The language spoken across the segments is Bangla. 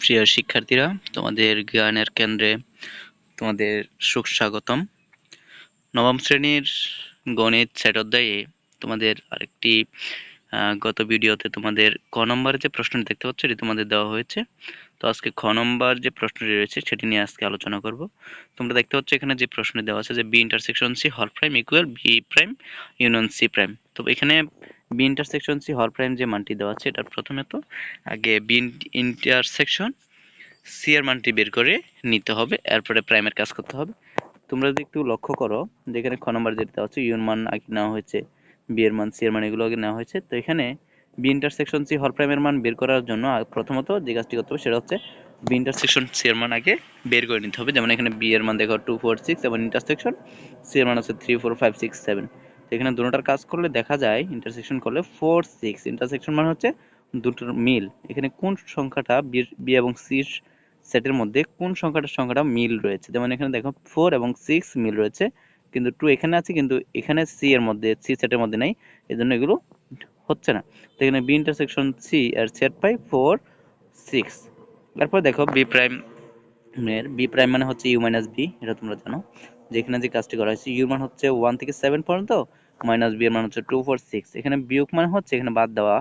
প্রিয় শিক্ষার্থীরা, তোমাদের জ্ঞানের কেন্দ্রে তোমাদের সুস্বাগতম নবম শ্রেণির গণিত সেট অধ্যায়ে তোমাদের আরেকটি গত ভিডিওতে তোমাদের ক নম্বর যে প্রশ্নটি দেখতে পাচ্ছ, এটি তোমাদের দেওয়া হয়েছে। তো আজকে খ নম্বর যে প্রশ্নটি রয়েছে, সেটি নিয়ে আজকে আলোচনা করব। তোমরা দেখতে পাচ্ছ এখানে যে প্রশ্নটি দেওয়া আছে যে বি ইন্টারসেকশন সি হল prime equal B prime union C prime তো এখানে বি ইন্টারসেকশন সি হল প্রাইম যে মানটি দেওয়া আছে, এটার প্রথমে তো আগে বি ইন্টারসেকশন সি এর মানটি বের করে নিতে হবে, এরপরে প্রাইমের কাজ করতে হবে। তোমরা যদি একটু লক্ষ্য করো যেখানে খ নম্বর যেটা দেওয়া হচ্ছে ইউর মান আগে নেওয়া হয়েছে বি এর মান সি এর মান, এগুলো আগে নেওয়া হয়েছে। তো এখানে বি ইন্টারসেকশন সি হল প্রাইমের মান বের করার জন্য প্রথমত যে কাজটি করতে হবে, সেটা হচ্ছে বি ইন্টারসেকশন সি এর মান আগে বের করে নিতে হবে। যেমন এখানে বি এর মান দেখো টু ফোর সিক্স এবং ইন্টারসেকশন সি এর মান হচ্ছে three four five six seven তো এখানে দুটোটার কাজ করলে দেখা যায় ইন্টারসেকশন করলে ফোর সিক্স ইন্টারসেকশন মানে হচ্ছে দুটোর মিল। এখানে কোন সংখ্যাটা বি এবং সির সেটের মধ্যে কোন সংখ্যাটার সংখ্যাটা মিল রয়েছে? যেমন এখানে দেখো ফোর এবং সিক্স মিল রয়েছে, কিন্তু টু এখানে আছে, কিন্তু এখানে সি এর মধ্যে সি সেটের মধ্যে নেই এই জন্য এগুলো হচ্ছে না। তো এখানে বি ইন্টারসেকশন সি এর সেট পাই ফোর সিক্স তারপর দেখো বি প্রাইম এর বি প্রাইম মানে হচ্ছে ইউ মাইনাস বি এটা তোমরা জানো। যেখানে যে কাজটি করা হয়েছে ইউ মান হচ্ছে ওয়ান থেকে সেভেন পর্যন্ত মাইনাস বি এর মান হচ্ছে টু ফোর সিক্স এখানে বিয়োগ মানে হচ্ছে এখানে বাদ দেওয়া।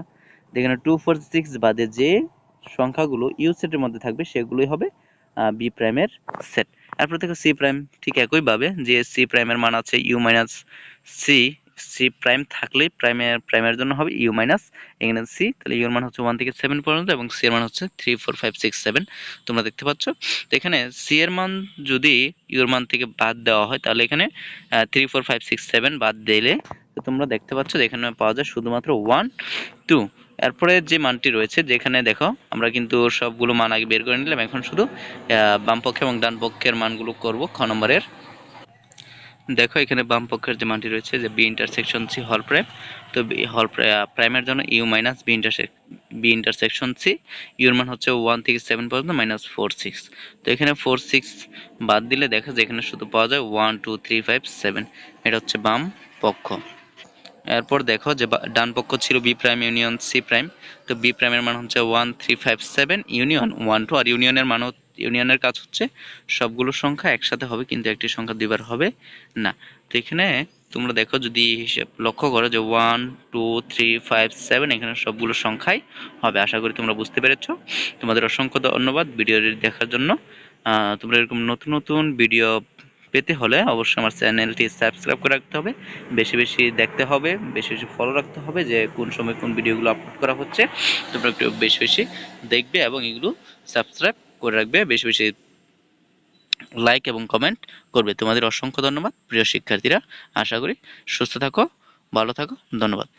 যেখানে টু ফোর সিক্স বাদে যে সংখ্যাগুলো ইউ সেটের মধ্যে থাকবে সেগুলোই হবে বি প্রাইমের সেট এরপর দেখো সি প্রাইম ঠিক একইভাবে, যে সি প্রাইমের মান আছে U minus C C prime থাকলে প্রাইমের প্রাইমের জন্য হবে ইউ মাইনাস এখানে সি তাহলে ইউর মান হচ্ছে ওয়ান থেকে সেভেন পর্যন্ত এবং সি এর মান হচ্ছে three four five six seven তোমরা দেখতে পাচ্ছ? তো এখানে সি এর মান যদি ইউর মান থেকে বাদ দেওয়া হয়, তাহলে এখানে three four five six seven বাদ দিলে তোমরা দেখতে পাচ্ছ এখানে পাওয়া যায় শুধুমাত্র ওয়ান টু এরপরে যে মানটি রয়েছে, যেখানে দেখো, আমরা কিন্তু সবগুলো মান আগে বের করে নিলাম, এখন শুধু বাম পক্ষ এবং ডান পক্ষের মানগুলো করব, খ নম্বরের। দেখো, এখানে বাম পক্ষের যে মানটি রয়েছে, যে বি ইন্টারসেকশন সি হল প্রাইম তো বি হল প্রাইমের জন্য U minus B intersect B intersection C your মান হচ্ছে ওয়ান থেকে সেভেন পর্যন্ত মাইনাস ফোর সিক্স তো এখানে ফোর সিক্স বাদ দিলে দেখা যায় এখানে শুধু পাওয়া যায় one two three five seven এটা হচ্ছে বাম পক্ষ। এরপর দেখো যে ডান পক্ষ ছিল B prime union C prime তো বি প্রাইমের মান হচ্ছে one three five seven union one two আর ইউনিয়নের মান হচ্ছে- ইউনিয়নের কাজ হচ্ছে সবগুলো সংখ্যা একসাথে হবে, কিন্তু একটি সংখ্যা দুইবার হবে না। তো এখানে তোমরা দেখো যদি হিসেব লক্ষ্য করো যে one two three five seven এখানে সবগুলো সংখ্যাই হবে। আশা করি তোমরা বুঝতে পেরেছ। তোমাদের অসংখ্য ধন্যবাদ ভিডিওটি দেখার জন্য। তোমরা এরকম নতুন নতুন ভিডিও পেতে হলে অবশ্যই আমার চ্যানেলটি সাবস্ক্রাইব করে রাখতে হবে। বেশি বেশি দেখতে হবে, বেশি বেশি ফলো রাখতে হবে যে কোন সময় কোন ভিডিওগুলো আপলোড করা হচ্ছে। তোমরা একটু বেশি বেশি দেখবে এবং এগুলো সাবস্ক্রাইব করে রাখবে, বেশি বেশি লাইক এবং কমেন্ট করবে। তোমাদের অসংখ্য ধন্যবাদ, প্রিয় শিক্ষার্থীরা। আশা করি সুস্থ থাকো, ভালো থাকো, ধন্যবাদ।